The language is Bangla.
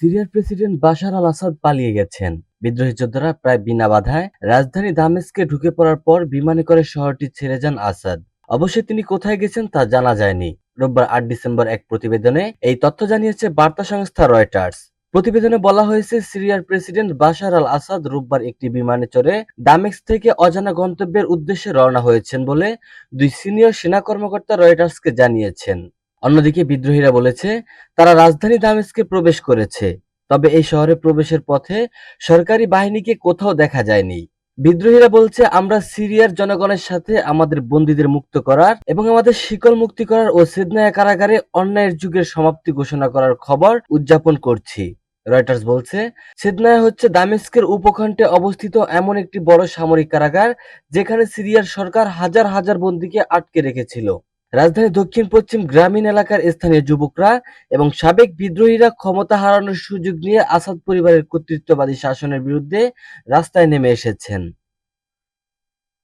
সিরিয়ার প্রেসিডেন্ট বাশার আল আসাদ পালিয়ে গেছেন। বিদ্রোহী যোদ্ধারা প্রায় বিনা বাধায় রাজধানী দামেস্কে ঢুকে পড়ার পর বিমানে করে শহরটি ছেড়ে যান আসাদ। অবশ্যই তিনি কোথায় গেছেন তা জানা যায়নি। রোববার আট ডিসেম্বর এক প্রতিবেদনে এই তথ্য জানিয়েছে বার্তা সংস্থা রয়টার্স। প্রতিবেদনে বলা হয়েছে, সিরিয়ার প্রেসিডেন্ট বাশার আল আসাদ রোববার একটি বিমানে চড়ে দামেস্ক থেকে অজানা গন্তব্যের উদ্দেশ্যে রওনা হয়েছেন বলে দুই সিনিয়র সেনা কর্মকর্তা রয়টার্সকে জানিয়েছেন। অন্যদিকে বিদ্রোহীরা বলেছে, তারা রাজধানী দামেস্কে প্রবেশ করেছে। তবে এই শহরে প্রবেশের পথে সরকারি বাহিনীকে কোথাও দেখা যায়নি। বিদ্রোহীরা বলছে, আমরা সিরিয়ার জনগণের সাথে আমাদের বন্দীদের মুক্ত করার এবং আমাদের শিকল মুক্তি করার ও সিদনায়া কারাগারে অন্যায়ের যুগের সমাপ্তি ঘোষণা করার খবর উদযাপন করছি। রয়টার্স বলছে, সিদনায়া হচ্ছে দামেস্কের উপকণ্ঠে অবস্থিত এমন একটি বড় সামরিক কারাগার, যেখানে সিরিয়ার সরকার হাজার হাজার বন্দীকে আটকে রেখেছিল। রাজধানীর দক্ষিণ পশ্চিম গ্রামীণ এলাকার স্থানীয় যুবকরা এবং সাবেক বিদ্রোহীরা ক্ষমতা হারানোর সুযোগ নিয়ে আসাদ পরিবারের কর্তৃত্ববাদী শাসনের বিরুদ্ধে রাস্তায় নেমে এসেছেন।